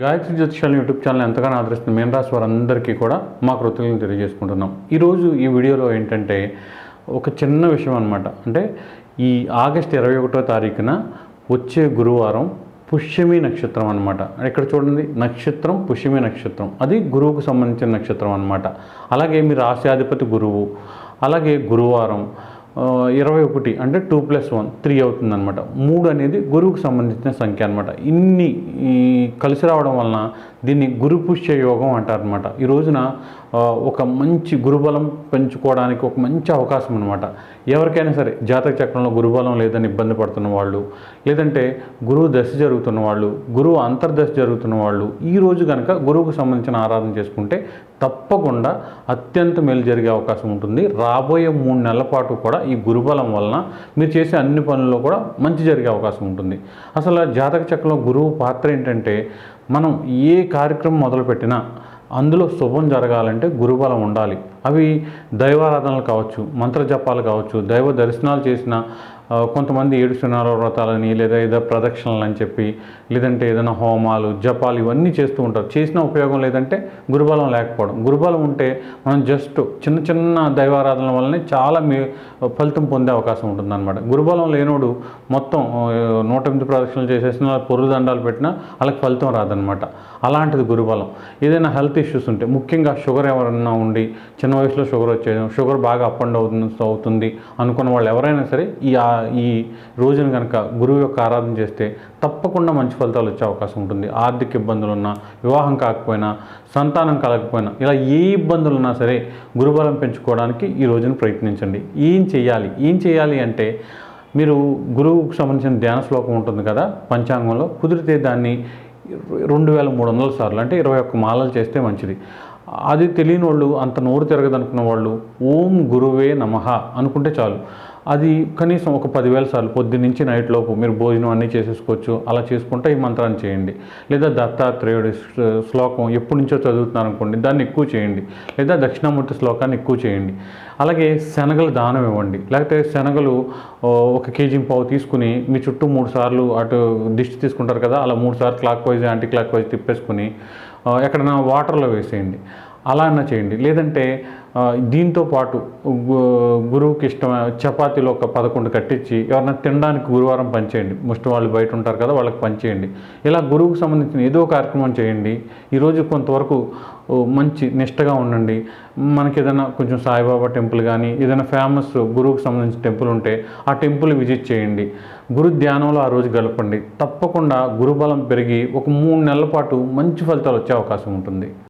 Gayatri జ్యోతిషాల YouTube channel ఎంతగానో ఆదరిస్తున్న మీన రాశి వారందరికీ కూడా మా కృతజ్ఞతలు తెలియజేసుకుంటున్నాం. ఈరోజు ఈ వీడియోలో ఏంటంటే ఒక చిన్న విషయం అనమాట అంటే ఈ ఆగస్ట్ ఇరవై ఒకటో తారీఖున వచ్చే గురువారం పుష్యమి నక్షత్రం అనమాట ఇక్కడ చూడండి? నక్షత్రం పుష్యమి నక్షత్రం. అది గురువుకు సంబంధించిన నక్షత్రం అనమాట అలాగే మీ రాశ్యాధిపతి గురువు అలాగే గురువారం. ఇరవై ఒకటి అంటే టూ ప్లస్ వన్ త్రీ అవుతుందన్నమాట. మూడు అనేది గురువుకు సంబంధించిన సంఖ్య అనమాట ఇన్ని ఈ కలిసి రావడం వలన దీన్ని గురు పుష్య యోగం అంటారనమాట ఈ రోజున ఒక మంచి గురుబలం పెంచుకోవడానికి ఒక మంచి అవకాశం అనమాట ఎవరికైనా సరే జాతక చక్రంలో గురుబలం లేదని ఇబ్బంది పడుతున్న వాళ్ళు లేదంటే గురువు దశ జరుగుతున్న వాళ్ళు గురువు అంతర్దశ జరుగుతున్న వాళ్ళు ఈ రోజు కనుక గురువుకు సంబంధించిన ఆరాధన చేసుకుంటే తప్పకుండా అత్యంత మేలు జరిగే అవకాశం ఉంటుంది. రాబోయే మూడు నెలల పాటు కూడా ఈ గురుబలం వలన మీరు చేసే అన్ని పనుల్లో కూడా మంచి జరిగే అవకాశం ఉంటుంది. అసలు జాతక చక్రంలో గురువు పాత్ర ఏంటంటే మనం ఏ కార్యక్రమం మొదలుపెట్టినా అందులో శుభం జరగాలంటే గురుబలం ఉండాలి. అవి దైవారాధనలు కావచ్చు మంత్ర జపాలు కావచ్చు దైవ దర్శనాలు చేసిన కొంతమంది ఏడు శనివార వ్రతాలని లేదా ఏదో ప్రదక్షిణలు అని చెప్పి లేదంటే ఏదైనా హోమాలు జపాలు ఇవన్నీ చేస్తూ ఉంటారు. చేసిన ఉపయోగం లేదంటే గురుబలం లేకపోవడం. గురుబలం ఉంటే మనం జస్ట్ చిన్న చిన్న దైవారాధనల వల్లనే చాలా మీ ఫలితం పొందే అవకాశం ఉంటుందన్నమాట. గురుబలం లేనోడు మొత్తం నూట ఎనిమిది ప్రదక్షిణలు చేసేసిన పొరుగు దండాలు పెట్టినా వాళ్ళకి ఫలితం రాదనమాట అలాంటిది గురుబలం. ఏదైనా హెల్త్ ఇష్యూస్ ఉంటే ముఖ్యంగా షుగర్ ఎవరన్నా ఉండి చిన్న వయసులో షుగర్ వచ్చేయడం షుగర్ బాగా అప్ అండ్ అవుతుంది అవుతుంది అనుకున్న వాళ్ళు ఎవరైనా సరే ఈ ఈ రోజున కనుక గురువు యొక్క ఆరాధన చేస్తే తప్పకుండా మంచి ఫలితాలు వచ్చే అవకాశం ఉంటుంది. ఆర్థిక ఇబ్బందులు ఉన్నా వివాహం కాకపోయినా సంతానం కలగకపోయినా ఇలా ఏ ఇబ్బందులు ఉన్నా సరే గురుబలం పెంచుకోవడానికి ఈ రోజున ప్రయత్నించండి. ఏం చేయాలి? ఏం చేయాలి అంటే మీరు గురువుకు సంబంధించిన ధ్యాన శ్లోకం ఉంటుంది కదా పంచాంగంలో కుదిరితే దాన్ని రెండు వేల మూడు వందల సార్లు అంటే ఇరవై ఒక్క మాలలు చేస్తే మంచిది. అది తెలియని వాళ్ళు అంత నోరు తిరగదనుకున్న వాళ్ళు ఓం గురువే నమః అనుకుంటే చాలు. అది కనీసం ఒక పదివేల సార్లు పొద్దు నుంచి నైట్ లోపు మీరు భోజనం అన్నీ చేసేసుకోవచ్చు అలా చేసుకుంటే ఈ మంత్రాన్ని చేయండి. లేదా దత్తాత్రేయుడి శ్లోకం ఎప్పటి నుంచో చదువుతున్నారు అనుకోండి దాన్ని ఎక్కువ చేయండి. లేదా దక్షిణామూర్తి శ్లోకాన్ని ఎక్కువ చేయండి. అలాగే శనగలు దానం ఇవ్వండి. లేకపోతే శనగలు ఒక కేజీ పావు తీసుకుని మీ చుట్టూ మూడు సార్లు అటు దిష్టి తీసుకుంటారు కదా అలా మూడు సార్లు clockwise anticlockwise తిప్పేసుకుని ఎక్కడైనా వాటర్లో వేసేయండి. అలా అన్నా చేయండి. లేదంటే దీంతో పాటు గు- గురువుకి ఇష్టం చపాతీలో ఒక పదకొండు కట్టించి ఎవరైనా తినడానికి గురువారం పంచేయండి ముష్టి వాళ్ళు బయట ఉంటారు కదా వాళ్ళకి పనిచేయండి ఇలా గురువుకు సంబంధించిన ఏదో కార్యక్రమం చేయండి. ఈరోజు కొంతవరకు మంచి నిష్టగా ఉండండి. మనకి ఏదైనా కొంచెం సాయిబాబా టెంపుల్ కానీ ఏదైనా ఫేమస్ గురువుకు సంబంధించిన టెంపుల్ ఉంటే ఆ టెంపుల్ విజిట్ చేయండి. గురు ధ్యానంలో ఆ రోజు గడపండి. తప్పకుండా గురుబలం పెరిగి ఒక మూడు నెలల పాటు మంచి ఫలితాలు వచ్చే అవకాశం ఉంటుంది.